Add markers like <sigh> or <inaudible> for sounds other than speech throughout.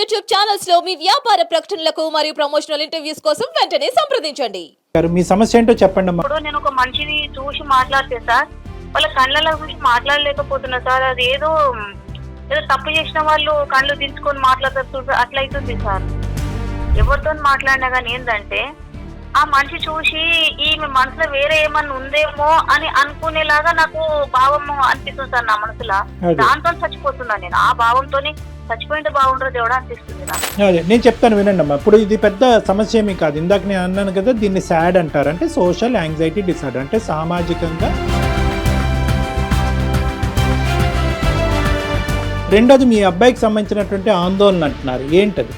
YouTube ఛానల్స్లో మీ వ్యాపార ప్రకటనలకు మరియు ప్రమోషనల్ ఇంటర్వ్యూస్ కోసం వెంటనే సంప్రదించండి. మీ సమస్య ఏంటో చెప్పండి అమ్మా. ఇప్పుడు నేను ఒక మనిషిని చూసి మాట్లాడితే సార్ వాళ్ళ కళ్ళలో చూసి మాట్లాడలేకపోతున్నా సార్. అది ఏదో ఏదో తప్పు చేసిన వాళ్ళు కళ్ళు దించుకొని మాట్లాడతారు చూడు, అట్లా అవుతుంది సార్. ఎవరితో మాట్లాడినా కానీ ఏంటంటే ఆ మనిషి చూసి ఈమె మనసులో వేరే ఏమన్నా ఉందేమో అని అనుకునేలాగా నాకు భావం అనిపిస్తుంది సార్ నా మనసులో. దాంతో చచ్చిపోతున్నా నేను. ఆ చచ్చిపోయింటే దేవుడా అనిపిస్తుంది అదే నేను చెప్తాను వినండి అమ్మా. ఇప్పుడు ఇది పెద్ద సమస్య ఏమీ కాదు. ఇందాక నేను అన్నాను కదా దీన్ని సాడ్ అంటారు అంటే సోషల్ యాంగ్జైటీ డిసార్డర్. అంటే సామాజికంగా రెండోది మీ అబ్బాయికి సంబంధించినటువంటి ఆందోళన అంటున్నారు. ఏంటది?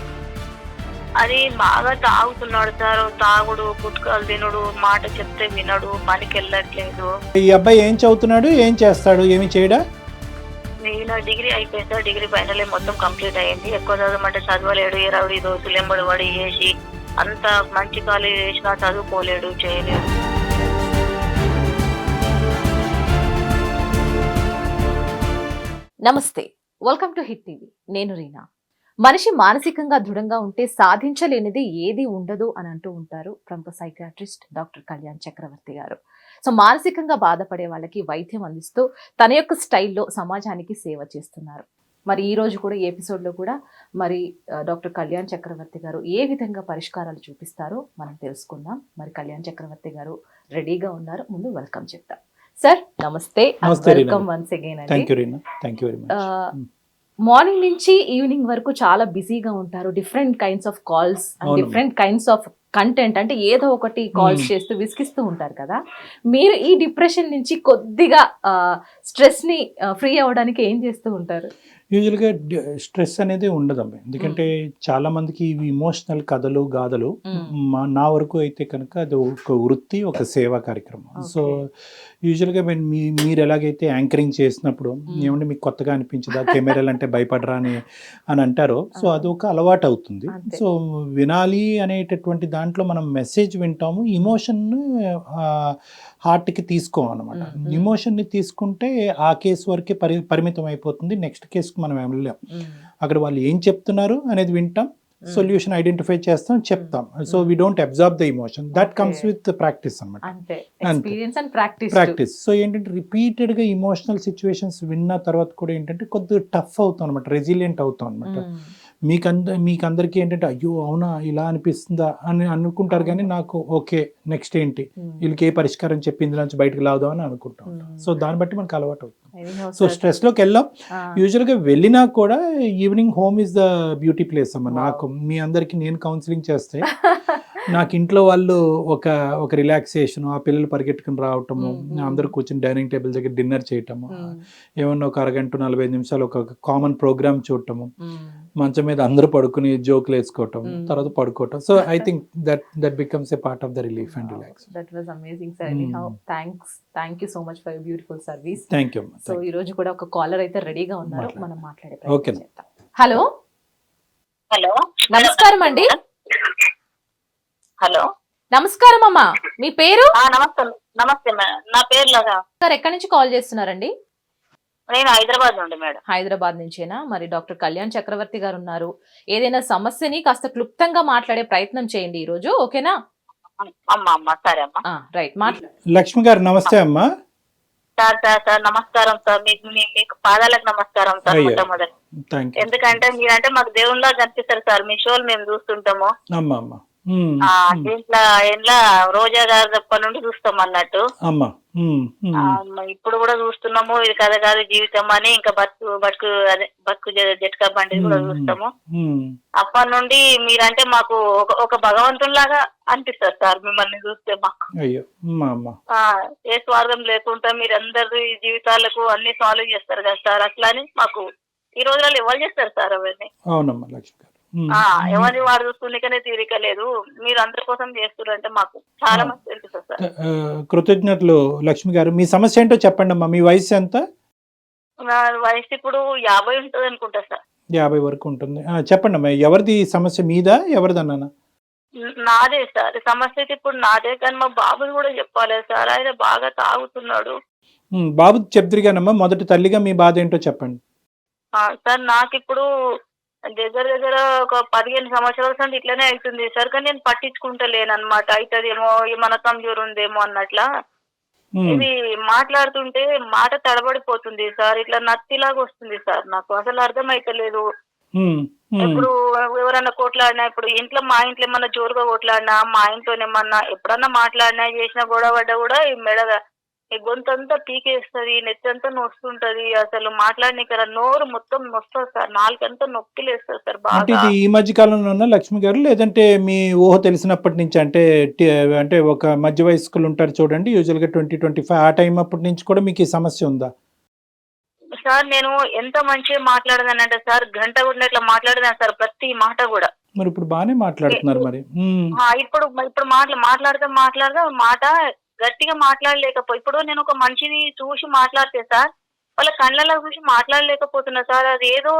అది బాగా తాగుతున్నాడు సార్. తాగుడు గుట్కాలు తినడు మాట చెప్తే వినడు పనికి వెళ్ళట్లేదు. ఈ అబ్బాయి ఏం చదువుతున్నాడు? ఏం చేస్తాడు? ఏమి చేయడా? నేను డిగ్రీ అయిపోయింది సార్. డిగ్రీ ఫైనల్ మొత్తం కంప్లీట్ అయింది ఎక్కువ చదవమంటే చదవలేడు. ఇరవై దోసులు ఎంబడి పడి చేసి అంత మంచి కాలేజ్ చేసినా చదువుకోలేడు చేయలేడు. నమస్తే. Welcome to hit TV. నేను రీనా. మనిషి మానసికంగా దృఢంగా ఉంటే సాధించలేనిది ఏది ఉండదు అని అంటూ ఉంటారు ప్రముఖ సైకాట్రిస్ట్ డాక్టర్ కళ్యాణ్ చక్రవర్తి గారు. సో మానసికంగా బాధపడే వాళ్ళకి వైద్యం అందిస్తూ తన యొక్క స్టైల్లో సమాజానికి సేవ చేస్తున్నారు. మరి ఈ రోజు కూడా ఈ ఎపిసోడ్లో కూడా మరి డాక్టర్ కళ్యాణ్ చక్రవర్తి గారు ఏ విధంగా పరిష్కారాలు చూపిస్తారో మనం తెలుసుకుందాం. మరి కళ్యాణ్ చక్రవర్తి గారు రెడీగా ఉన్నారు. ముందు వెల్కమ్ చెప్తాం. సార్ నమస్తే. వెల్కమ్ వన్స్ అగైన్ అండి. మార్నింగ్ నుంచి ఈవినింగ్ వరకు చాలా బిజీగా ఉంటారు different kinds of calls. Different kinds of content అంటే ఏదో ఒకటి కాల్స్ Hmm. చేస్తూ విసిగిస్తూ ఉంటారు కదా మీరు ఈ డిప్రెషన్ నుంచి కొద్దిగా స్ట్రెస్ని ఫ్రీ అవ్వడానికి ఏం చేస్తూ ఉంటారు యూజువల్గా స్ట్రెస్ అనేది ఉండదమ్మా ఎందుకంటే చాలా మందికి ఇవి ఇమోషనల్ కథలు గాథలు Mm. మా నా వరకు అయితే కనుక అది ఒక వృత్తి ఒక సేవా కార్యక్రమం సో యూజువల్గా మీ మీరు ఎలాగైతే యాంకరింగ్ చేసినప్పుడు. ఏమంటే మీకు కొత్తగా అనిపించదా కెమెరాలు అంటే భయపడరా అని అని అంటారో సో. <laughs> అది ఒక అలవాటు అవుతుంది. సో వినాలి అనేటటువంటి దాంట్లో మనం మెసేజ్ వింటాము ఇమోషన్ హార్ట్కి తీసుకోం అనమాట. ఇమోషన్ని తీసుకుంటే ఆ కేసు వరకే పరి పరిమితం అయిపోతుంది నెక్స్ట్ కేసుకి మనం వెళ్ళలేం. అక్కడ వాళ్ళు ఏం చెప్తున్నారు అనేది వింటాం సొల్యూషన్ ఐడెంటిఫై చేస్తాం చెప్తాం. So we don't observe the emotion that comes. With practice అనమాట ప్రాక్టీస్ ప్రాక్టీస్ సో ఏంటంటే రిపీటెడ్గా ఇమోషనల్ సిచ్యువేషన్స్ విన్న తర్వాత కూడా ఏంటంటే కొద్దిగా టఫ్ అవుతాం అనమాట రెసిలియంట్ అవుతాం అనమాట మీకు అంద మీకు అందరికీ ఏంటంటే అయ్యో అవునా ఇలా అనిపిస్తుందా అని అనుకుంటారు కానీ నాకు ఓకే నెక్స్ట్ ఏంటి? వీళ్ళకి ఏ పరిష్కారం చెప్పి ఇందులో నుంచి బయటకు లావుదాం అని అనుకుంటాం సో దాన్ని బట్టి మనకు అలవాటు అవుతుంది. సో స్ట్రెస్లోకి వెళ్ళాం. యూజువల్గా వెళ్ళినా కూడా evening home is the beauty place అమ్మ. నాకు. మీ అందరికి నేను కౌన్సిలింగ్ చేస్తే <laughs> నాకు ఇంట్లో వాళ్ళు ఒక ఒక రిలాక్సేషన్ ఆ పిల్లలు పరిగెట్టుకుని రావటము. అందరూ కూర్చొని డైనింగ్ టేబుల్ దగ్గర డిన్నర్ చేయటము ఏమన్నా ఒక అరగంట నలభై ఐదు నిమిషాలు ఒక కామన్ ప్రోగ్రామ్ చూడటము మంచం మీద అందరూ పడుకుని జోకులు వేసుకోవటం. తర్వాత పడుకోవటం. So I <laughs> think that that becomes a part of the relief and relax. That was amazing sir. Anyhow thanks thank you so much for beautiful service thank you so ఈ రోజు కూడా ఒక కాలర్ అయితే రెడీగా ఉన్నారు. మనం మాట్లాడే చేద్దాం. హలో హలో నమస్కారం అండి. హలో. నమస్కారం అమ్మా. మీ పేరు? ఆ, నమస్తే. నమస్తే మేడం నా పేరు లగా సార్ ఎక్కడి నుంచి కాల్ చేస్తున్నారండి? నేను హైదరాబాద్ నుండి మేడం. హైదరాబాద్ నుంచేనా? మరి డాక్టర్ కళ్యాణ్ చక్రవర్తి గారు ఉన్నారు. ఏదైనా సమస్యని కాస్త క్లుప్తంగా మాట్లాడే ప్రయత్నం చేయండి ఈ రోజు ఓకేనా? అమ్మ అమ్మ సరే అమ్మ. రైట్. మాట్లా లక్ష్మి గారు నమస్తే అమ్మా. సార్ సార్ సార్ నమస్కారం సార్. మీకు మీకు పాదాలకు నమస్కారం సార్. మొట్టమొదటి. ఎందుకంటే మీరంటే మాకు దేవుళ్ళ కనిపిస్తారు సార్. మీ షోలు మేము చూస్తుంటాము. అమ్మా అమ్మా. దీంట్లో ఎండ్ల రోజా గారు తప్ప నుండి చూస్తాం అన్నట్టు. ఇప్పుడు కూడా చూస్తున్నాము ఇది కథ కాదు జీవితం అని ఇంకా బతుకు బతుకు అదే బతుకు జట్కా బండి కూడా. చూస్తాము. అప్పటి నుండి మీరంటే మాకు ఒక భగవంతుల్లాగా అనిపిస్తారు సార్ మిమ్మల్ని చూస్తే మాకు. ఏ స్వార్థం లేకుండా మీరు అందరి జీవితాలకు అన్ని సాల్వ్ చేస్తారు కదా సార్ అట్లా అని మాకు ఈ రోజులలో ఎవరు చేస్తారు సార్ అవన్నీ? అవునమ్మా లక్ష్మి ఎవరిని వాడు చూసుకునేకనే తీరిక లేదు. మీరు అందరి కోసం చేస్తున్నారంటే మాకు చాలా ఆ. మంచి అనిపిస్తుంది సార్. కృతజ్ఞతలు లక్ష్మి గారు. మీ సమస్య ఏంటో చెప్పండి అమ్మా. మీ వయసు ఎంత? నా వయసు ఇప్పుడు యాభై ఉంటుంది అనుకుంటా సార్. యాభై వరకు ఉంటుంది. ఆ, చెప్పండి అమ్మా. ఎవరిది సమస్య? మీద? ఎవరిదన్నానా? నాదే సార్. సమస్య అయితే ఇప్పుడు నాదే కానీ మా బాబుని కూడా చెప్పాలి సార్. ఆయన బాగా తాగుతున్నాడు. బాబు చెప్తురిగానమ్మా. మొదటి తల్లిగా మీ బాధ ఏంటో చెప్పండి. సార్ నాకు ఇప్పుడు దగ్గర దగ్గర ఒక పదిహేను సంవత్సరాల నుండి ఇట్లనే అవుతుంది సార్ కానీ నేను పట్టించుకుంటలేను అనమాట అవుతుందేమో మన కమ్జోర్ ఉందేమో అన్నట్లా ఇది మాట్లాడుతుంటే మాట తడబడిపోతుంది సార్. ఇట్లా నత్తిలాగా వస్తుంది సార్ నాకు. అసలు అర్థం అయితలేదు. ఇప్పుడు ఎవరన్నా కొట్లాడినా ఇప్పుడు ఇంట్లో మా ఇంట్లో ఏమన్నా జోరుగా కొట్లాడినా మా ఇంట్లో ఏమన్నా ఎప్పుడన్నా మాట్లాడినా చేసినా గొడవ పడ్డా కూడా ఈ మెడ ఈ గొంతంతా పీకేస్తుంది నెత్తి అంతా నొస్తుంటది అసలు మాట్లాడిన నోరు మొత్తం నొస్తుంది సార్ నాలుగంతా నొప్పి లేస్తుంది సార్ అంటే బాగా ఇది ఈ మధ్య కాలంలో ఉన్న లక్ష్మి గారు లేదంటే మీ ఊహ తెలిసినప్పటి నుంచి అంటే టి- అంటే ఒక మధ్య వయస్కులు ఉంటారు చూడండి యూజువల్గా ట్వంటీ ట్వంటీ ఫైవ్ ఆ టైం అప్పటి నుంచి కూడా మీకు ఈ సమస్య ఉందా? సార్ నేను ఎంత మంచిగా మాట్లాడదానంటే సార్ గంట కూడా ఇట్లా మాట్లాడదాను సార్ ప్రతి మాట కూడా. మరి ఇప్పుడు బాగానే మాట్లాడుతున్నారు మరి. ఉమ్, ఆ, ఇప్పుడు ఇప్పుడు మాట్లా మాట్లాడితే మాట్లాడితే మాట గట్టిగా మాట్లాడలేకపో ఇప్పుడు నేను ఒక మనిషిని చూసి మాట్లాడితే సార్ వాళ్ళ కళ్ళలో చూసి మాట్లాడలేకపోతున్నా సార్ అది ఏదో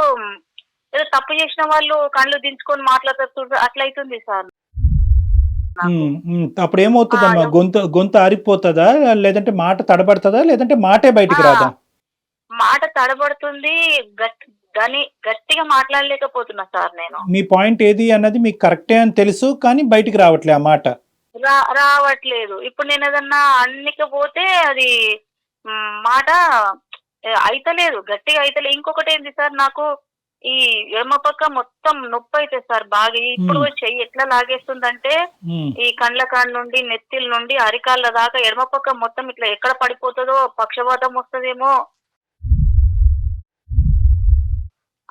ఏదో తప్పు చేసిన వాళ్ళు కళ్ళు దించుకొని మాట్లాడతారు అట్లా అవుతుంది సార్. అప్పుడు ఏమవుతుందమ్మా గొంతు గొంతు ఆరిపోతుందా? లేదంటే మాట తడబడుతుందా? లేదంటే మాటే బయటికి. రాదా? మాట తడబడుతుంది దాని గట్టిగా మాట్లాడలేకపోతున్నా సార్ నేను. మీ పాయింట్ ఏది అన్నది మీకు కరెక్టే అని తెలుసు కానీ బయటికి రావట్లే ఆ మాట. రా రావట్లేదు. ఇప్పుడు నేను ఏదన్నా అన్నికపోతే అది మాట అయితలేదు. గట్టిగా అయితలేదు ఇంకొకటి ఏంటి సార్ నాకు ఈ ఎడమ పక్క మొత్తం నొప్పి అయితే సార్ బాగా. ఇప్పుడు. చెయ్యి ఎట్లా లాగేస్తుందంటే ఈ కండ్ల కాడ నుండి నెత్తిల నుండి అరికాళ్ళ దాకా ఎడమ పక్క మొత్తం ఇట్లా ఎక్కడ పడిపోతుందో పక్షవాతం వస్తుందేమో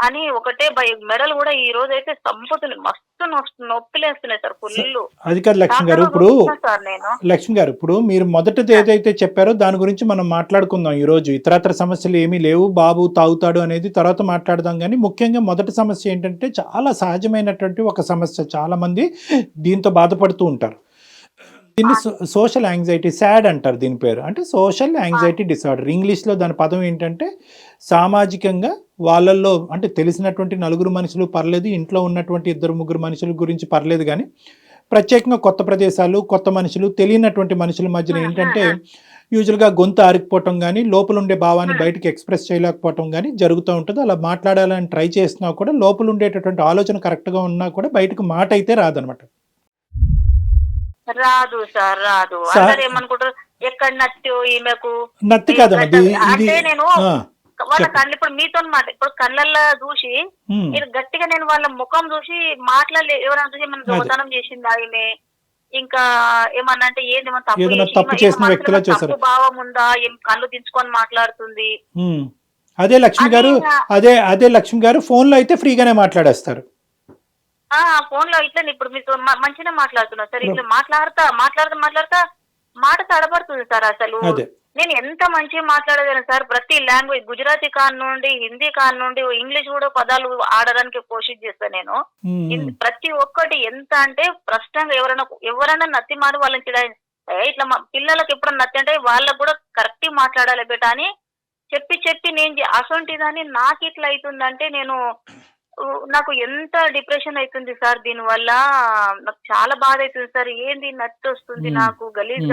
అని ఒకటే భయం. మెడలు కూడా ఈ రోజు అయితే చంపుతుంది మస్తు నొప్పిలేస్తున్నాయి సార్ ఫుల్ అది కాదు లక్ష్మి గారు ఇప్పుడు లక్ష్మి గారు ఇప్పుడు మీరు మొదటిది ఏదైతే చెప్పారో దాని గురించి మనం మాట్లాడుకుందాం ఈ రోజు ఇతరత్ర సమస్యలు ఏమీ లేవు బాబు తాగుతాడు అనేది తర్వాత మాట్లాడదాం. కానీ ముఖ్యంగా మొదటి సమస్య ఏంటంటే చాలా సహజమైనటువంటి ఒక సమస్య. చాలా మంది దీంతో బాధపడుతూ ఉంటారు. దీన్ని సోషల్ యాంగ్జైటీ సాడ్ అంటారు దీని పేరు. అంటే సోషల్ యాంగ్జైటీ డిసార్డర్. ఇంగ్లీష్లో దాని పదం ఏంటంటే సామాజికంగా వాళ్ళల్లో అంటే తెలిసినటువంటి నలుగురు మనుషులు పర్లేదు ఇంట్లో ఉన్నటువంటి ఇద్దరు ముగ్గురు మనుషుల గురించి పర్లేదు కానీ ప్రత్యేకంగా కొత్త ప్రదేశాలు కొత్త మనుషులు తెలియనటువంటి మనుషుల మధ్యన ఏంటంటే యూజువల్గా గొంతు ఆరిపోవటం కానీ లోపల ఉండే భావాన్ని. బయటకు ఎక్స్ప్రెస్ చేయలేకపోవటం కానీ జరుగుతూ ఉంటుంది. అలా మాట్లాడాలని ట్రై చేసినా కూడా లోపల ఉండేటటువంటి ఆలోచన కరెక్ట్గా ఉన్నా కూడా బయటకు మాట అయితే రాదనమాట. రాదు సార్ రాదు. ఏమనుకుంటారు? ఎక్కడ నచ్చో ఈమెకు? నత్తి కాదమ్మా ఇది నేను వాళ్ళ. కళ్ళు ఇప్పుడు మీతో మాట ఇప్పుడు కళ్ళల్లో చూసి మీరు గట్టిగా నేను వాళ్ళ ముఖం చూసి మాట్లాడలే ఎవరైనా చూసి ఏమైనా. దొంగతనం చేసిందా ఈమె? ఇంకా ఏమన్నా అంటే ఏంది తప్పు చేసిన వ్యక్తిలా భావం ఉందా? ఏం కళ్ళు దించుకొని మాట్లాడుతుంది. అదే లక్ష్మి గారు అదే అదే లక్ష్మి గారు ఫోన్లో అయితే ఫ్రీగానే మాట్లాడేస్తారు. ఆ ఫోన్లో ఇట్లా ఇప్పుడు మీతో మంచిగా మాట్లాడుతున్నా. సార్ ఇట్లా మాట్లాడతా మాట్లాడుతా మాట్లాడతా మాట తడబడుతుంది సార్ అసలు. నేను ఎంత మంచిగా మాట్లాడగలను సార్ ప్రతి లాంగ్వేజ్ గుజరాతీ కాన్ నుండి హిందీ కాన్ నుండి ఇంగ్లీష్ కూడా పదాలు ఆడడానికి కోషిష్ చేస్తాను నేను. ప్రతి ఒక్కటి ఎంత అంటే ప్రశ్నంగా ఎవరైనా ఎవరైనా నత్తి మాట వాళ్ళని చిడా ఏ ఇట్లా మా పిల్లలకు ఎప్పుడన్నా నత్తి అంటే వాళ్ళకు కూడా కరెక్ట్ మాట్లాడాలి బేట అని చెప్పి చెప్పి నేను అసొంటిదని నాకు ఇట్లా అవుతుందంటే నేను నాకు ఎంత డిప్రెషన్ అవుతుంది సార్ దీని వల్ల నాకు చాలా బాధ అవుతుంది సార్. ఏంది నత్తి వస్తుంది. నాకు? గలీజ్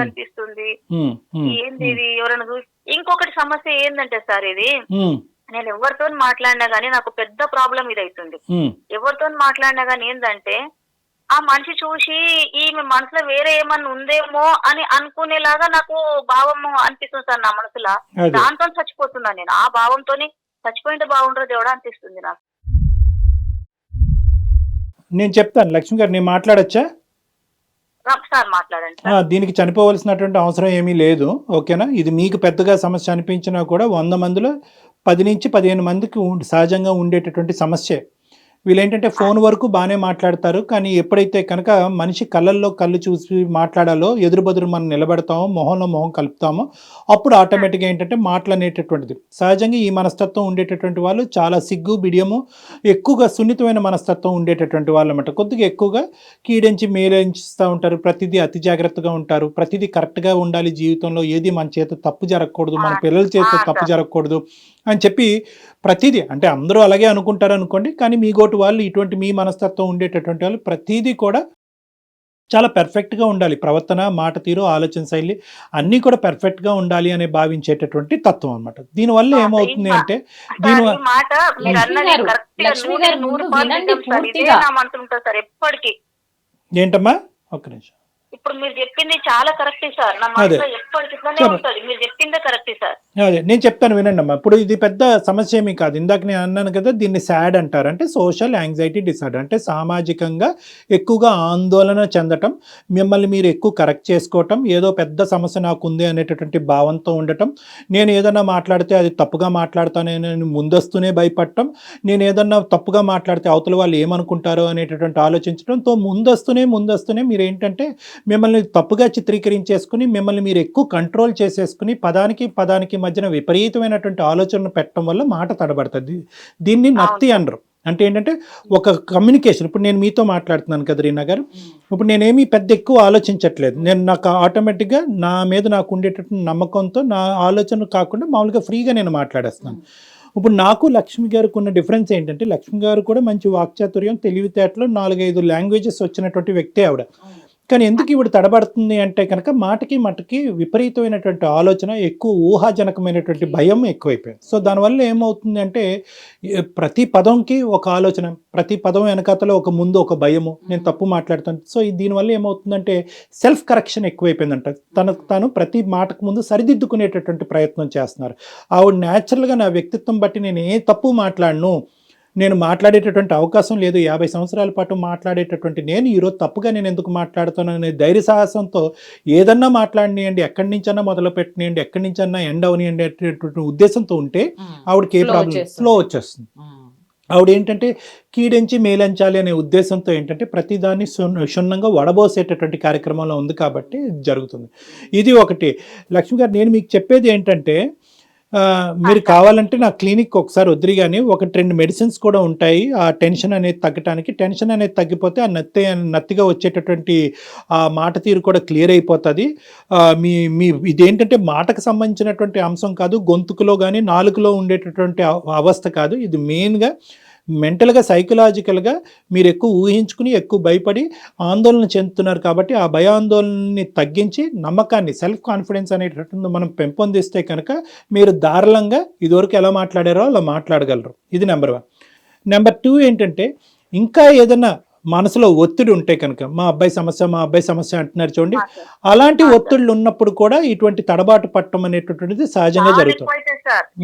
ఉమ్, ఏంది ఇది? ఎవరైనా చూసి ఇంకొకటి సమస్య ఏంటంటే సార్ ఇది? నేను ఎవరితో మాట్లాడినా గానీ నాకు పెద్ద ప్రాబ్లం ఇది అవుతుంది ఎవరితో మాట్లాడినా గానీ ఏంటంటే ఆ మనిషి చూసి ఈమె మనసులో వేరే ఏమన్నా ఉందేమో అని అనుకునేలాగా నాకు భావం అనిపిస్తుంది సార్ నా మనసులో. దాంతో చచ్చిపోతున్నా నేను. ఆ భావంతోని చచ్చిపోయింటే బాగుండదు ఎవడో అనిపిస్తుంది నాకు. నేను చెప్తాను. లక్ష్మి గారు నేను మాట్లాడచ్చా? దీనికి చనిపోవలసినటువంటి అవసరం ఏమీ లేదు. ఓకేనా? ఇది మీకు పెద్దగా సమస్య అనిపించినా కూడా వంద మందిలో పది నుంచి పదిహేను మందికి సహజంగా ఉండేటటువంటి సమస్యే. వీళ్ళేంటంటే ఫోన్ వరకు బాగానే మాట్లాడతారు. కానీ ఎప్పుడైతే కనుక మనిషి కళ్ళల్లో కళ్ళు చూసి మాట్లాడాలో ఎదురు బదురు మనం నిలబెడతామో మొహంలో మొహం కలుపుతామో అప్పుడు ఆటోమేటిక్గా ఏంటంటే మాటలనేటటువంటిది సహజంగా ఈ మనస్తత్వం ఉండేటటువంటి వాళ్ళు చాలా సిగ్గు బిడియము ఎక్కువగా సున్నితమైన మనస్తత్వం ఉండేటటువంటి వాళ్ళు అన్నమాట. కొద్దిగా ఎక్కువగా కీడించి మేలేంచిస్తూ ఉంటారు. ప్రతిదీ అతి జాగ్రత్తగా ఉంటారు. ప్రతిదీ కరెక్ట్గా ఉండాలి జీవితంలో. ఏది మన చేత తప్పు జరగకూడదు. మన పిల్లల చేత తప్పు. జరగకూడదు అని చెప్పి ప్రతిదీ అంటే అందరూ అలాగే అనుకుంటారు అనుకోండి కానీ మీ గోటు వాళ్ళు ఇటువంటి మీ మనస్తత్వం ఉండేటటువంటి వాళ్ళు ప్రతిదీ కూడా చాలా పెర్ఫెక్ట్గా ఉండాలి. ప్రవర్తన మాట తీరు ఆలోచన శైలి అన్నీ కూడా పెర్ఫెక్ట్గా ఉండాలి అని భావించేటటువంటి తత్వం అనమాట దీనివల్ల ఏమవుతుంది అంటే దీని ఏంటమ్మా? ఒక్క నిమిషం. ఇప్పుడు మీరు చెప్పింది చాలా కరెక్ట్ సార్. నా మనసులో ఎప్పటికి ఇట్లానే సరే. ఉంటుంది. మీరు చెప్పిందే కరెక్ట్ సార్. అదే నేను చెప్తాను వినండి అమ్మా. ఇప్పుడు ఇది పెద్ద సమస్య ఏమీ కాదు. ఇందాక నేను అన్నాను కదా దీన్ని సాడ్ అంటారు. అంటే సోషల్ యాంగ్జైటీ డిసార్డర్ అంటే సామాజికంగా ఎక్కువగా ఆందోళన చెందటం మిమ్మల్ని మీరు ఎక్కువ కరెక్ట్ చేసుకోవటం ఏదో పెద్ద సమస్య నాకు ఉంది అనేటటువంటి భావంతో ఉండటం నేను ఏదన్నా మాట్లాడితే అది తప్పుగా మాట్లాడతానని ముందస్తునే భయపడటం నేను ఏదన్నా తప్పుగా మాట్లాడితే అవతల వాళ్ళు ఏమనుకుంటారో అనేటటువంటి ఆలోచించడంతో ముందస్తునే ముందస్తునే మీరు ఏంటంటే మిమ్మల్ని తప్పుగా చిత్రీకరించేసుకుని మిమ్మల్ని మీరు ఎక్కువ కంట్రోల్ చేసేసుకుని పదానికి పదానికి మధ్యన విపరీతమైనటువంటి ఆలోచనలు పెట్టడం వల్ల మాట తడబడుతుంది. దీన్ని నత్తి అనరు. అంటే ఏంటంటే ఒక కమ్యూనికేషన్ ఇప్పుడు నేను మీతో మాట్లాడుతున్నాను కదా రీనా గారు. ఇప్పుడు నేనేమి పెద్ద ఎక్కువ ఆలోచించట్లేదు. నేను నాకు ఆటోమేటిక్గా నా మీద నాకు ఉండేటటువంటి నమ్మకంతో నా ఆలోచన కాకుండా మామూలుగా ఫ్రీగా నేను మాట్లాడేస్తున్నాను. ఇప్పుడు నాకు లక్ష్మి గారికి ఉన్న డిఫరెన్స్ ఏంటంటే లక్ష్మి గారు కూడా మంచి వాక్చాతుర్యం తెలివితేటలు నాలుగైదు లాంగ్వేజెస్ వచ్చినటువంటి వ్యక్తి ఆవిడ. కానీ ఎందుకు ఇప్పుడు తడబడుతుంది అంటే కనుక మాటకి మటకి విపరీతమైనటువంటి ఆలోచన ఎక్కువ ఊహాజనకమైనటువంటి భయం ఎక్కువైపోయింది. సో దానివల్ల ఏమవుతుంది అంటే ప్రతి పదంకి ఒక ఆలోచన ప్రతి పదం వెనకాతలో ఒక ముందు ఒక భయము నేను తప్పు మాట్లాడుతాను. సో దీనివల్ల ఏమవుతుందంటే సెల్ఫ్ కరెక్షన్ ఎక్కువైపోయిందంట. తనకు తాను ప్రతి మాటకు ముందు సరిదిద్దుకునేటటువంటి ప్రయత్నం చేస్తున్నారు. ఆవిడ న్యాచురల్గా నా వ్యక్తిత్వం బట్టి నేను ఏ తప్పు మాట్లాడను నేను మాట్లాడేటటువంటి అవకాశం లేదు. యాభై సంవత్సరాల పాటు మాట్లాడేటటువంటి నేను ఈరోజు తప్పుగా నేను ఎందుకు మాట్లాడుతాను అనే ధైర్య సాహసంతో ఏదన్నా మాట్లాడినియండి ఎక్కడి నుంచన్నా మొదలు పెట్టినియండి ఎక్కడి నుంచన్నా ఎండ్ అవనియండి అనేటటువంటి ఉద్దేశంతో ఉంటే ఆవిడకి ఏ ప్రాబ్లం. ఫ్లో వచ్చేస్తుంది. ఆవిడ ఏంటంటే కీడించి మేలంచాలి అనే ఉద్దేశంతో ఏంటంటే ప్రతిదాన్ని క్షుణ్ణంగా వడబోసేటటువంటి కార్యక్రమంలో ఉంది కాబట్టి జరుగుతుంది. ఇది ఒకటి. లక్ష్మి గారు నేను మీకు చెప్పేది ఏంటంటే మీరు కావాలంటే నా క్లినిక్ ఒకసారి వదిలి కానీ ఒకటి రెండు మెడిసిన్స్ కూడా ఉంటాయి. ఆ టెన్షన్ అనేది తగ్గటానికి టెన్షన్ అనేది తగ్గిపోతే ఆ నత్తి నత్తిగా వచ్చేటటువంటి ఆ మాట తీరు కూడా క్లియర్ అయిపోతుంది. మీ మీ ఇదేంటంటే మాటకు సంబంధించినటువంటి అంశం కాదు గొంతుకులో కానీ నాలుగులో ఉండేటటువంటి అవ- అవస్థ కాదు. ఇది మెయిన్గా మెంటల్గా సైకలాజికల్గా మీరు ఎక్కువ ఊహించుకుని ఎక్కువ భయపడి ఆందోళన చెందుతున్నారు కాబట్టి ఆ భయాందోళనని తగ్గించి నమ్మకాన్ని సెల్ఫ్ కాన్ఫిడెన్స్ అనేటటువంటి మనం పెంపొందిస్తే కనుక మీరు దారుణంగా ఇదివరకు ఎలా మాట్లాడారో అలా మాట్లాడగలరు ఇది నెంబర్ వన్ నెంబర్ టూ ఏంటంటే ఇంకా ఏదైనా మనసులో ఒత్తిడి ఉంటే కనుక మా అబ్బాయి సమస్య మా అబ్బాయి సమస్య అంటున్నారు చూడండి. అలాంటి. ఒత్తిళ్ళు ఉన్నప్పుడు కూడా ఇటువంటి తడబాటు పట్టడం అనేటటువంటిది సహజంగా జరుగుతుంది.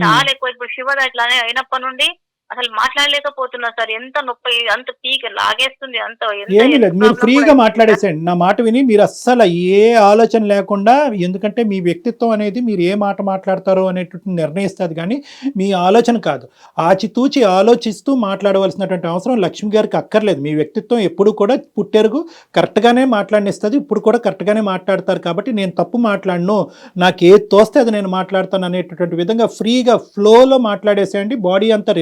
చాలా ఎక్కువ ఇప్పుడు ఇట్లానే అయినప్పటి నుండి అసలు మాట్లాడలేకపోతున్నా సార్. ఎంత నొప్పి అంత పీక లాగేస్తుంది అంత ఏమీ లేదు. మీరు ఫ్రీగా మాట్లాడేసేయండి. నా మాట విని మీరు అస్సలు ఏ ఆలోచన లేకుండా ఎందుకంటే మీ వ్యక్తిత్వం అనేది మీరు ఏ మాట మాట్లాడతారో అనేటువంటి నిర్ణయిస్తుంది కానీ మీ ఆలోచన కాదు. ఆచితూచి ఆలోచిస్తూ మాట్లాడవలసినటువంటి అవసరం లక్ష్మి గారికి అక్కర్లేదు. మీ వ్యక్తిత్వం ఎప్పుడు కూడా పుట్టెరుగు కరెక్ట్గానే మాట్లాడినిస్తుంది. ఇప్పుడు కూడా కరెక్ట్గానే మాట్లాడతారు కాబట్టి నేను తప్పు మాట్లాడను నాకు ఏది తోస్తే అది నేను మాట్లాడతాను అనేటటువంటి విధంగా ఫ్రీగా ఫ్లోలో మాట్లాడేసేయండి. బాడీ అంతా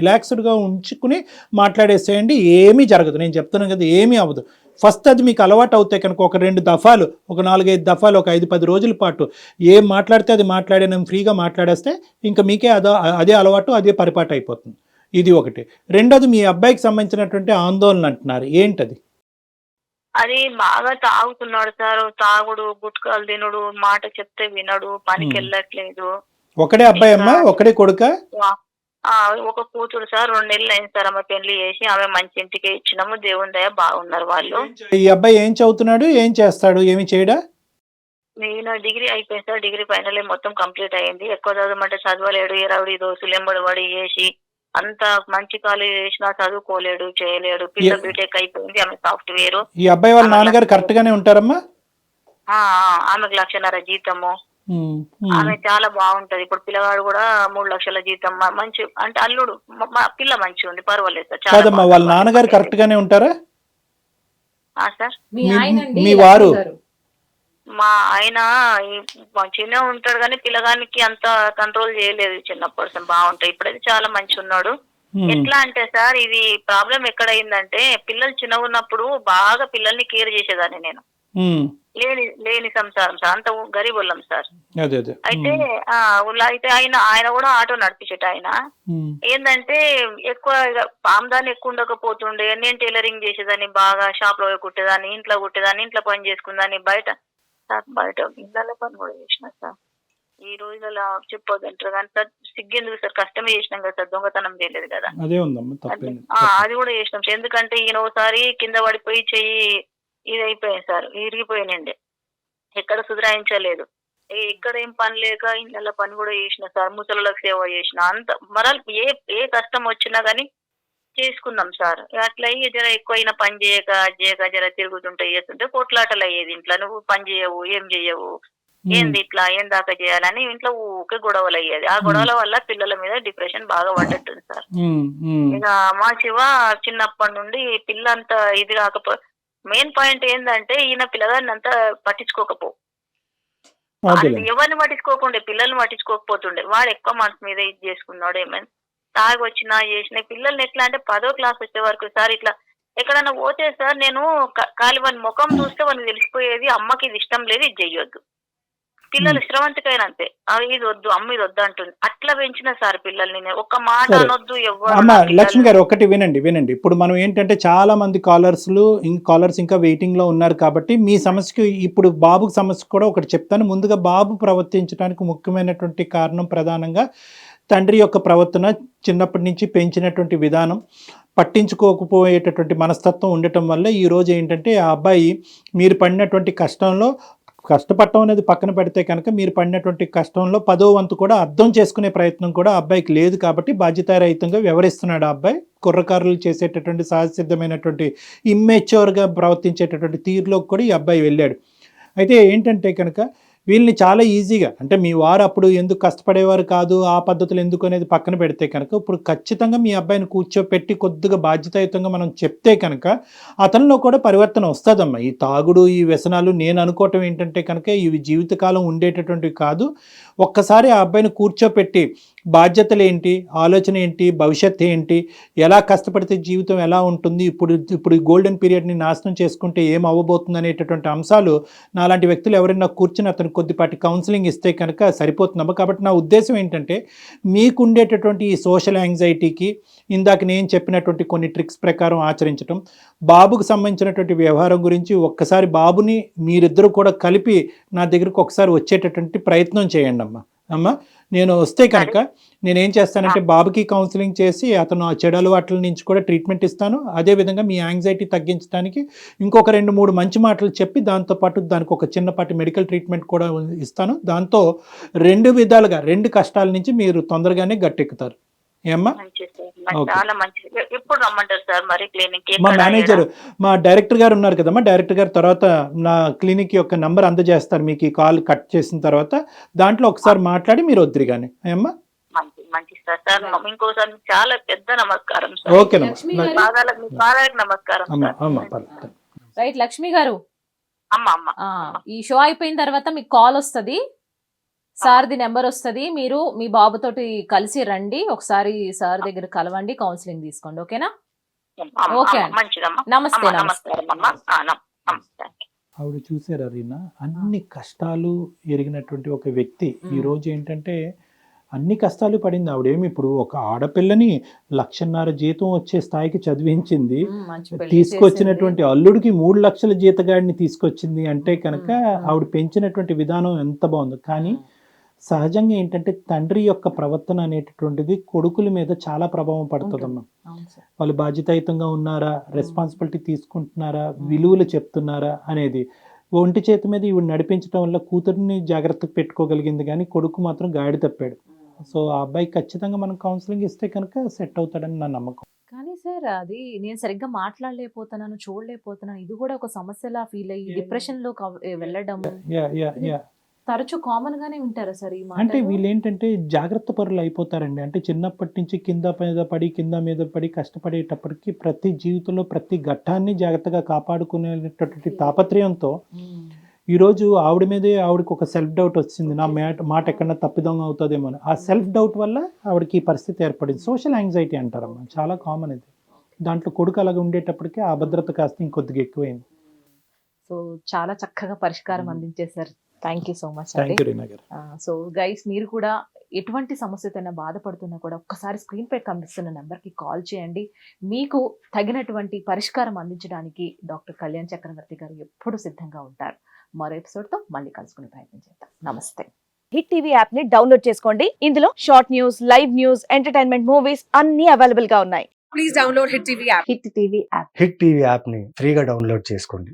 రిలాక్స్డ్గా ఉంచుకుని మాట్లాడేసేయండి. ఏమీ జరగదు. నేను చెప్తున్నాను కదా ఏమీ అవ్వదు. ఫస్ట్ అది మీకు అలవాటు అవుతాయి కనుక ఒక రెండు దఫాలు ఒక నాలుగైదు దఫాలు ఒక ఐదు పది రోజుల పాటు ఏం మాట్లాడితే అది మాట్లాడిన ఫ్రీగా మాట్లాడేస్తే ఇంకా మీకే అదో అదే అలవాటు అదే పరిపాటు అయిపోతుంది. ఇది ఒకటి. రెండోది మీ అబ్బాయికి సంబంధించినటువంటి ఆందోళన అంటున్నారు. ఏంటది? అది బాగా తాగుతున్నాడు సార్. తాగుడు గుట్కాలు తినుడు మాట చెప్తే వినడు పనికి. వెళ్ళట్లేదు. ఒకడే అబ్బాయి అమ్మ ఒకడే కొడుక? ఒక కూతురు సార్ రెండు నెలలు అయింది సార్ ఆమె పెళ్ళి చేసి ఆమె మంచి ఇంటికి ఇచ్చినాము. దేవుని దయ బాగున్నారు వాళ్ళు. ఈ అబ్బాయి ఏం చదువుతున్నాడు? ఏం చేస్తాడు? ఏమి చేయడా? నేను డిగ్రీ అయిపోయింది సార్. డిగ్రీ ఫైనల్ మొత్తం కంప్లీట్ అయింది ఎక్కువ చదవమంటే చదవలేడు. ఇరవై దోసులు ఎంబడి చేసి అంత మంచి కాలేజ్ చేసినా చదువుకోలేడు చేయలేడు. పిల్ల బీటెక్ అయిపోయింది. ఆమె సాఫ్ట్వేర్. ఈ అబ్బాయి వాళ్ళ నాన్నగారు కరెక్ట్గానే ఉంటారమ్మా? ఆమెకు లక్షన్నర జీతము. ఆమె చాలా బాగుంటది. ఇప్పుడు పిల్లగాడు కూడా మూడు లక్షల జీతం మ- మంచి అంటే అల్లుడు మ- పిల్ల మంచి ఉంది పర్వాలేదు సార్ కాదమ్మా వాళ్ళ. నాన్నగారు కరెక్ట్గానే ఉంటారా? ఆ, సార్? మీ వారు? మా ఆయన చిన్న ఉంటాడు కానీ పిల్లగానికి అంత కంట్రోల్ చేయలేదు చిన్నప్పుడు సార్ బాగుంటాయి ఇప్పుడైతే చాలా మంచి ఉన్నాడు. ఎట్లా అంటే సార్ ఇది ప్రాబ్లం ఎక్కడైందంటే పిల్లలు చిన్నగా ఉన్నప్పుడు బాగా పిల్లల్ని కేర్ చేసేదాన్ని నేను. లేని లేని సంసారం సార్. అంత గరీబుల్లం సార్. అయితే ఊళ్ళో అయితే ఆయన ఆయన కూడా ఆటో నడిపించట ఆయన. ఉమ్, ఏంటంటే ఎక్కువ ఇక ఆమ్దాని ఎక్కువ ఉండకపోతుండే నేను టైలరింగ్ చేసేదాన్ని బాగా షాప్లో కుట్టేదాన్ని ఇంట్లో కుట్టేదాన్ని ఇంట్లో పని చేసుకుందాన్ని బయట. సార్ బయట ఇళ్ళలో పని కూడా చేసిన సార్. ఈ రోజులలో చెప్పొద్దంటారు కానీ సార్ సిగ్గెందుకు సార్? కష్టమే చేసినాం కదా సార్ దొంగతనం చేయలేదు కదా. అదే కూడా చేసినాం సార్. ఎందుకంటే ఈయన ఒకసారి కింద పడిపోయి చెయ్యి ఇది అయిపోయింది సార్ ఇరిగిపోయినండి ఎక్కడ సుధరాయించలేదు. ఎక్కడ ఏం పని లేక ఇళ్ళ పని కూడా చేసిన సార్ ముసలులకు సేవ చేసిన అంత మరల్ ఏ ఏ కష్టం వచ్చినా గానీ చేసుకున్నాం సార్. అట్లా జర ఎక్కువైన పని చేయక చేయక జర తిరుగుతుంటే చేస్తుంటే కొట్లాటలు అయ్యేది ఇంట్లో. నువ్వు పని చేయవు ఏం చేయవు ఏంది ఇట్లా ఏం దాకా చేయాలని ఇంట్లో ఊకే గొడవలు అయ్యేది. ఆ గొడవల వల్ల పిల్లల మీద డిప్రెషన్ బాగా పడ్డట్టుంది సార్. ఇక మా శివ చిన్నప్పటి నుండి పిల్ల అంత ఇది కాకపో మెయిన్ పాయింట్ ఏంటంటే ఈయన పిల్లగాడిని అంతా పట్టించుకోకపో ఎవరిని పట్టించుకోకుండే పిల్లల్ని పట్టించుకోకపోతుండే. వాడు ఎక్కువ మనసు మీద ఇది చేసుకున్నాడు ఏమైనా తాగి వచ్చినా చేసిన పిల్లల్ని ఎట్లా అంటే పదో క్లాస్ వచ్చే వరకు సార్ ఇట్లా ఎక్కడన్నా పోతే సార్ నేను కాలి వాని ముఖం చూస్తే వానికి తెలిసిపోయేది అమ్మకి ఇది ఇష్టం లేదు ఇది చెయ్యొద్దు. పిల్లలు శ్రవంతికైనా అంతే అవి ఇది వద్దు అమ్మ ఇది వద్దు అంటుంది. అట్లా పెంచిన సార్ పిల్లల్ని నేను. ఒక్క మాట. అనొద్దు ఎవరు అమ్మ లక్ష్మి గారు ఒకటి వినండి వినండి. ఇప్పుడు మనం ఏంటంటే చాలా మంది కాలర్స్లు కాలర్స్ ఇంకా వెయిటింగ్లో ఉన్నారు కాబట్టి మీ సమస్యకి ఇప్పుడు బాబు సమస్య కూడా ఒకటి చెప్తాను. ముందుగా బాబు ప్రవర్తించడానికి ముఖ్యమైనటువంటి కారణం ప్రధానంగా తండ్రి యొక్క ప్రవర్తన చిన్నప్పటి నుంచి పెంచినటువంటి విధానం పట్టించుకోకపోయేటటువంటి మనస్తత్వం ఉండటం వల్ల ఈ రోజు ఏంటంటే ఆ అబ్బాయి మీరు పడినటువంటి కష్టంలో కష్టపడటం అనేది పక్కన పెడితే కనుక మీరు పడినటువంటి కష్టంలో పదో వంతు కూడా అర్థం చేసుకునే ప్రయత్నం కూడా అబ్బాయికి లేదు కాబట్టి బాధ్యతారహితంగా వ్యవహరిస్తున్నాడు ఆ అబ్బాయి. కుర్రకారులు చేసేటటువంటి సహజసిద్ధమైనటువంటి ఇమ్మెచ్యూర్గా ప్రవర్తించేటటువంటి తీరులోకి కూడా ఈ అబ్బాయి వెళ్ళాడు. అయితే ఏంటంటే కనుక వీళ్ళని చాలా ఈజీగా అంటే మీ వారు అప్పుడు ఎందుకు కష్టపడేవారు కాదు ఆ పద్ధతులు ఎందుకు అనేది పక్కన పెడితే కనుక ఇప్పుడు ఖచ్చితంగా మీ అబ్బాయిని కూర్చోపెట్టి కొద్దిగా బాధ్యతాయుతంగా మనం చెప్తే కనుక అతనిలో కూడా పరివర్తన వస్తుందమ్మా. ఈ తాగుడు ఈ వ్యసనాలు నేను అనుకోవటం ఏంటంటే కనుక ఇవి జీవితకాలం ఉండేటటువంటివి కాదు. ఒక్కసారి ఆ అబ్బాయిని కూర్చోపెట్టి బాధ్యతలు ఏంటి ఆలోచన ఏంటి భవిష్యత్తు ఏంటి ఎలా కష్టపడితే జీవితం ఎలా ఉంటుంది ఇప్పుడు ఇప్పుడు ఈ గోల్డెన్ పీరియడ్ని నాశనం చేసుకుంటే ఏం అవ్వబోతుంది అనేటటువంటి అంశాలు నాలాంటి వ్యక్తులు ఎవరైనా కూర్చుని అతను కొద్దిపాటి కౌన్సిలింగ్ ఇస్తే కనుక సరిపోతుందమ్మా. కాబట్టి నా ఉద్దేశం ఏంటంటే మీకు ఉండేటటువంటి ఈ సోషల్ యాంగ్జైటీకి ఇందాక నేను చెప్పినటువంటి కొన్ని ట్రిక్స్ ప్రకారం ఆచరించడం బాబుకు సంబంధించినటువంటి వ్యవహారం గురించి ఒక్కసారి బాబుని మీరిద్దరూ కూడా కలిపి నా దగ్గరకు ఒకసారి వచ్చేటటువంటి ప్రయత్నం చేయండి. అమ్మా అమ్మ నేను వస్తే కనుక నేనేం చేస్తానంటే బాబుకి కౌన్సిలింగ్ చేసి అతను ఆ చెడు అలవాట్ల నుంచి కూడా ట్రీట్మెంట్ ఇస్తాను. అదేవిధంగా మీ యాంగ్జైటీ తగ్గించడానికి ఇంకొక రెండు మూడు మంచి మాటలు చెప్పి దాంతోపాటు దానికి ఒక చిన్నపాటి మెడికల్ ట్రీట్మెంట్ కూడా ఇస్తాను. దాంతో రెండు విధాలుగా రెండు కష్టాల నుంచి మీరు తొందరగానే గట్టెక్కుతారు. ఏమ్మా? ఓకే. చాలా మంచిది. ఎప్పుడు రమ్మంటారు సార్ మరి క్లినిక్ మా మేనేజర్ మా డైరెక్టర్ గారు ఉన్నారు కదమ్మా. డైరెక్టర్ గారు తర్వాత నా క్లినిక్ యొక్క నంబర్ అందజేస్తారు మీకు. ఈ కాల్ కట్ చేసిన తర్వాత దాంట్లో ఒకసారి మాట్లాడి మీరు వద్దురు కానీ ఏమ్మా? మంచి మంచి సార్. సార్ ఇంకోసారి మీకు చాలా పెద్ద నమస్కారం సార్. పాదాలకు నమస్కారం రైట్ లక్ష్మి గారు. అమ్మ అమ్మ. ఈ షో అయిపోయిన తర్వాత మీకు కాల్ వస్తుంది. సార్ది నెంబర్ వస్తుంది. మీరు మీ బాబుతోటి కలిసి రండి. ఒకసారి సార్ దగ్గర కలవండి. కౌన్సిలింగ్ తీసుకోండి. ఓకేనా? ఓకే నమస్తే అమ్మ నమస్తే. ఆవిడ చూసారా రీనా అన్ని కష్టాలు ఎరిగినటువంటి ఒక వ్యక్తి. ఈ. రోజు ఏంటంటే అన్ని కష్టాలు పడింది ఆవిడేమి ఇప్పుడు ఒక ఆడపిల్లని లక్షన్నర జీతం వచ్చే స్థాయికి చదివించింది. తీసుకొచ్చినటువంటి అల్లుడికి మూడు లక్షల జీతగాడిని తీసుకొచ్చింది అంటే కనుక. ఆవిడ పెంచినటువంటి విధానం ఎంత బాగుందో. కానీ. సహజంగా ఏంటంటే తండ్రి యొక్క ప్రవర్తన అనేటటువంటిది కొడుకుల మీద చాలా ప్రభావం పడుతుందమ్మా. అవును సార్. వాళ్ళు బాధ్యతాయుతంగా ఉన్నారా? రెస్పాన్సిబిలిటీ తీసుకుంటున్నారా? విలువలు చెప్తున్నారా? అనేది ఒంటి చేతి మీద ఇవి నడిపించడం వల్ల కూతుర్ని జాగ్రత్తగా పెట్టుకోగలిగింది కానీ కొడుకు మాత్రం గాడి తప్పాడు. సో ఆ అబ్బాయి ఖచ్చితంగా మనం కౌన్సిలింగ్ ఇస్తే కనుక సెట్ అవుతాడని నా నమ్మకం. కానీ సార్ అది నేను సరిగ్గా మాట్లాడలేకపోతున్నాను చూడలేకపోతున్నాను. ఇది కూడా ఒక సమస్యలా ఫీల్ అయ్యి డిప్రెషన్లో వెళ్ళడం తరచూ కామన్ గానే వింటారా సార్ ఈ అంటే వీళ్ళు ఏంటంటే జాగ్రత్త పరులు అయిపోతారండి. అంటే చిన్నప్పటి నుంచి కింద మీద పడి కింద మీద పడి కష్టపడేటప్పటికి ప్రతి జీవితంలో ప్రతి ఘట్టాన్ని జాగ్రత్తగా కాపాడుకునేటటువంటి తాపత్రయంతో ఈరోజు ఆవిడ మీదే ఆవిడకి ఒక సెల్ఫ్ డౌట్ వచ్చింది. నా మాట మాట ఎక్కడన్నా తప్పిదం అవుతుందేమో అని. ఆ సెల్ఫ్ డౌట్ వల్ల ఆవిడకి ఈ పరిస్థితి ఏర్పడింది. సోషల్ యాంగ్జైటీ అంటారమ్మా. చాలా కామన్ ఇది. దాంట్లో కొడుకు అలాగ ఉండేటప్పటికి ఆ అభద్రత కాస్త ఇంకొద్దిగా ఎక్కువైంది. సో చాలా చక్కగా పరిష్కారం. అందించేశారు థ్యాంక్ యూ సో మచ్ అండి సో గైస్ మీరు కూడా ఎటువంటి సమస్యతోనే బాధపడుతున్నా కూడా ఒక్కసారి స్క్రీన్ పై కనిపిస్తున్న నెంబర్కి కాల్ చేయండి. మీకు తగినటువంటి పరిష్కారం అందించడానికి డాక్టర్ కళ్యాణ్ చక్రవర్తి గారు ఎప్పుడు సిద్ధంగా ఉంటారు. మరో ఎపిసోడ్తో మళ్ళీ కలుసుకునే ప్రయత్నం చేద్దాం. నమస్తే. హిట్ టీవీ యాప్ని డౌన్లోడ్ చేసుకోండి. ఇందులో short news live news entertainment movies అన్ని అవైలబుల్గా ఉన్నాయి. Please download Hit TV app. Hit TV app hit TV యాప్ని ఫ్రీగా డౌన్లోడ్ చేసుకోండి.